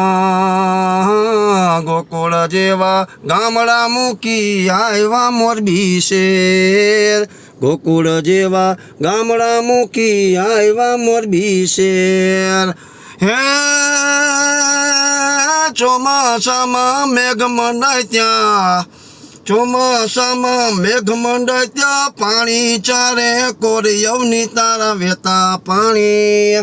હા ગોકુળ જેવા ગામડા મૂકી આવ્યા મોરબી શેર ગોકુળ જેવા ગામડા મૂકી આવ્યા મોરબી શેર હે, ચોમાસામાં મેઘ મનાય ત્યાં. ચોમાસામાં મેઘ મંડાય ત્યાં પાણી ચારે કોરી અવની તારા વેતા પાણી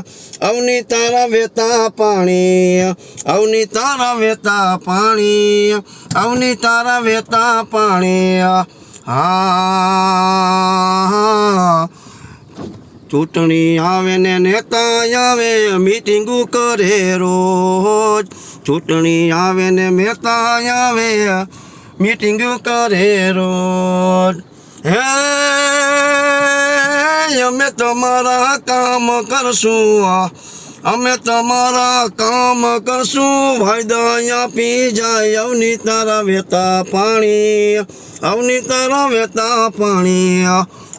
અવની તારા વેતા પાણી અવની તારા વેતા પાણી અવની તારા વેતા પાણી. હા. ચૂંટણી આવે ને નેતા આવે, મીટિંગો કરે રોજ. ચૂંટણી આવે ને મહેતા આવે મીટિંગ કરે રોજ હે અમે તમારા કામ કરશું અમે તમારા કામ કરશું વાયદા આપી જાય અવની તારા વેતા પાણી અવની તારા વેતા પાણી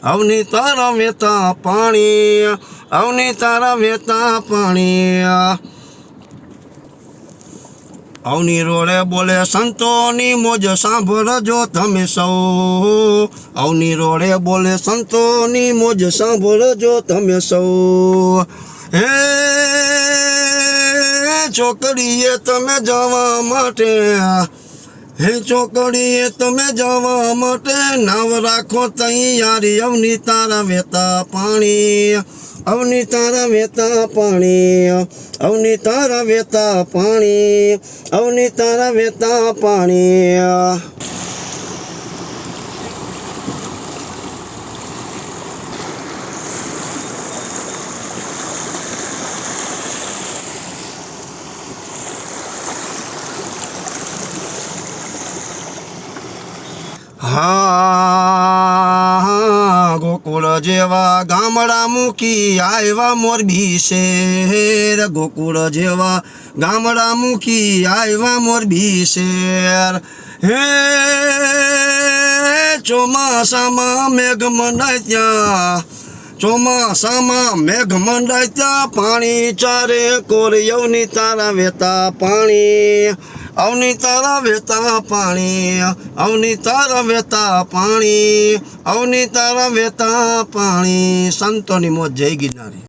અવની તારા વેતા પાણી અવની તારા વેતા પાણી અવની રોડે બોલે, સંતોની મોજ સાંભળજો તમે સૌ. અવની રોડે બોલે, સંતોની મોજ સાંભળજો તમે સૌ. હે છોકરીએ, તમે જવા માટે હે ચોકડીએ તમે જવા માટે નાવ રાખો તૈયારી, અવની તારા વેતા પાણી. અવની તારા વેતા પાણી અવની તારા વેતા પાણી અવની તારા વેતા પાણી. હા. ગોકુળ જેવા ગામડા મૂકી આવ્યા મોરબી શેર ગોકુળ જેવા ગામડા મૂકી આવ્યા મોરબી શેર હે ચોમાસામાં મેઘ મંડાય ત્યાં ચોમાસામાં મેઘ મંડાય ત્યાં પાણી ચારે કોરિયવની તારા વેતા પાણી. અવની તારા વેતા પાણી, અવની તારા વેતા પાણી, અવની તારા વેતા પાણી. સંતોની મોત જય ગિરનારી